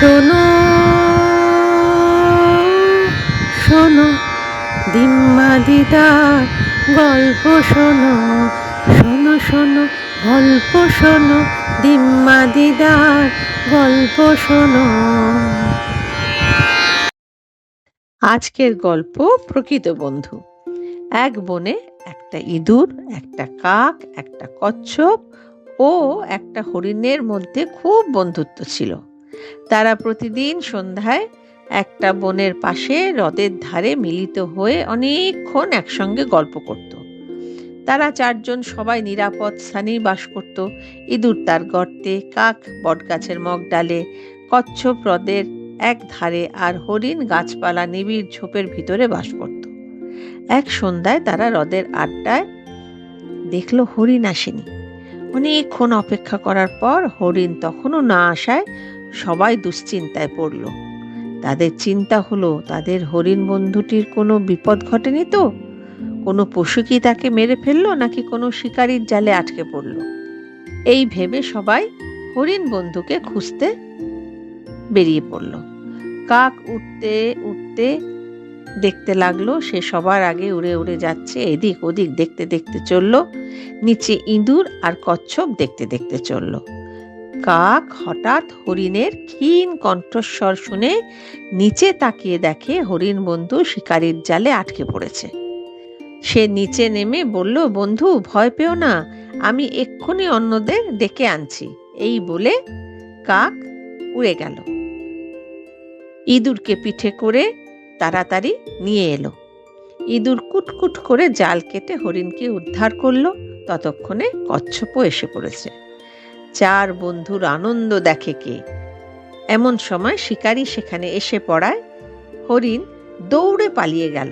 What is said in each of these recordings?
শোনো শোনো দিম্মা দিদার গল্প শোনো শোনো শোনো, গল্প শোনো দিম্মা দিদার গল্প শোনো। আজকের গল্প প্রকৃত বন্ধু। এক বনে একটা ইঁদুর, একটা কাক, একটা কচ্ছপ ও একটা হরিণের মধ্যে খুব বন্ধুত্ব ছিল। তারা প্রতিদিন সন্ধ্যায় একটা বনের পাশে হ্রদের ধারে মিলিত হয়ে অনেকক্ষণ একসঙ্গে গল্প করত। তারা চারজন সবাই নিরাপদ স্থানেই বাস করত। ইঁদুর তার গর্তে, কাক বটগাছের মগ ডালে, কচ্ছপ হ্রদের এক ধারে আর হরিণ গাছপালা নিবিড় ঝোপের ভিতরে বাস করত। এক সন্ধ্যায় তারা হ্রদের আড্ডায় দেখল হরিণ আসেনি। অনেকক্ষণ অপেক্ষা করার পর হরিণ তখনও না আসায় সবাই দুশ্চিন্তায় পড়ল। তাদের চিন্তা হলো, তাদের হরিণ বন্ধুটির কোনো বিপদ ঘটেনি তো? কোনো পশু কি তাকে মেরে ফেলল, নাকি কোনো শিকারীর জালে আটকে পড়ল? এই ভেবে সবাই হরিণ বন্ধুকে খুঁজতে বেরিয়ে পড়ল। কাক উঠতে উঠতে দেখতে লাগল, সে সবার আগে উড়ে উড়ে যাচ্ছে, এদিক ওদিক দেখতে দেখতে চলল, নিচে ইঁদুর আর কচ্ছপ দেখতে দেখতে চলল। কাক হঠাৎ হরিণের ক্ষীণ কণ্ঠস্বর শুনে নিচে তাকিয়ে দেখে হরিণ বন্ধু শিকারীর জালে আটকে পড়েছে। সে নিচে নেমে বলল, বন্ধু, ভয় পেও না, আমি এক্ষুনি অন্যদের ডেকে আনছি। এই বলে কাক উড়ে গেল। ইঁদুরকে পিঠে করে তাড়াতাড়ি নিয়ে এলো। ইঁদুর কুটকুট করে জাল কেটে হরিণকে উদ্ধার করল। ততক্ষণে কচ্ছপও এসে পড়েছে। চার বন্ধুর আনন্দ দেখে কে। এমন সময় শিকারী সেখানে এসে পড়ায়, হরিণ দৌড়ে পালিয়ে গেল।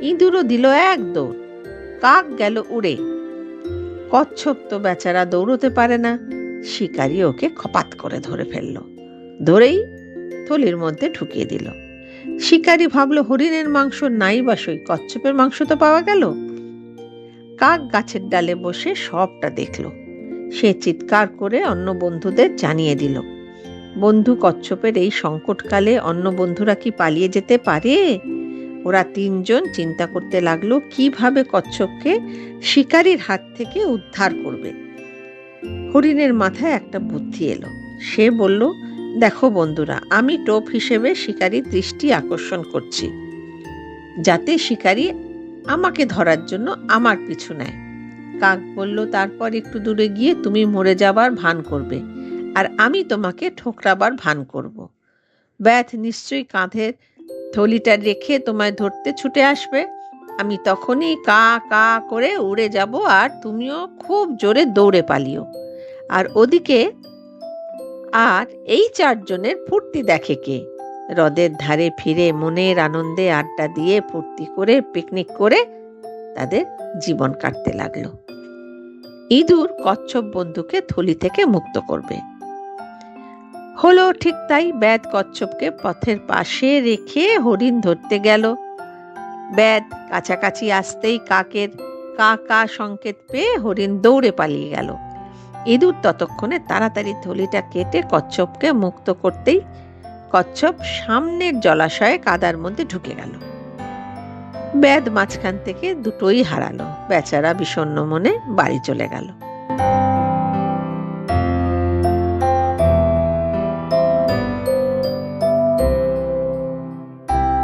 ইঁদুরও দিল এক দৌড়, কাক গেল উড়ে। কচ্ছপ তো বেচারা দৌড়তে পারে না, শিকারি ওকে খপাত করে ধরে ফেলল। ধরেই থলির মধ্যে ঢুকিয়ে দিল। শিকারি ভাবলো, হরিণের মাংস নাই বাসই, কচ্ছপের মাংস তো পাওয়া গেল? কাক গাছের ডালে বসে সবটা দেখল। সে চিৎকার করে অন্য বন্ধুদের জানিয়ে দিল, বন্ধু কচ্ছপের এই সংকটকালে অন্য বন্ধুরা কি পালিয়ে যেতে পারে? ওরা তিনজন চিন্তা করতে লাগল কীভাবে কচ্ছপকে শিকারীর হাত থেকে উদ্ধার করবে। হরিণের মাথায় একটা বুদ্ধি এলো। সে বলল, দেখো বন্ধুরা, আমি টোপ হিসেবে শিকারীর দৃষ্টি আকর্ষণ করছি। যাতে শিকারী আমাকে ধরার জন্য আমার পিছু নেয়। কাক বলল, তারপর একটু দূরে গিয়ে তুমি মরে যাবার ভান করবে আর আমি তোমাকে ঠোকরাবার ভান করব। ব্যাথ নিশ্চয়ই কাঁধের থলিটা রেখে তোমায় ধরতে ছুটে আসবে। আমি তখনই কা কা করে উড়ে যাব আর তুমিও খুব জোরে দৌড়ে পালিও। আর ওদিকে আর এই চারজনের ফুর্তি দেখে কে? হ্রদের ধারে ফিরে মনের আনন্দে আড্ডা দিয়ে ফুর্তি করে পিকনিক করে তাদের জীবন কাটতে লাগল। ইঁদুর কচ্ছপ বন্ধুকে থলি থেকে মুক্ত করবে। হলো ঠিক তাই ব্যাদ কচ্ছপকে পথের পাশে রেখে হরিণ ধরতে গেল। ব্যাদ কাছাকাছি আসতেই কাকের কা কা সংকেত পেয়ে হরিণ দৌড়ে পালিয়ে গেল। ইঁদুর ততক্ষণে তাড়াতাড়ি থলিটা কেটে কচ্ছপকে মুক্ত করতেই কচ্ছপ সামনের জলাশয়ে কাদার মধ্যে ঢুকে গেল। ব্যাদ মাঝখান থেকে দুটোই হারালো। বেচারা বিষণ্ণ মনে বাড়ি চলে গেল।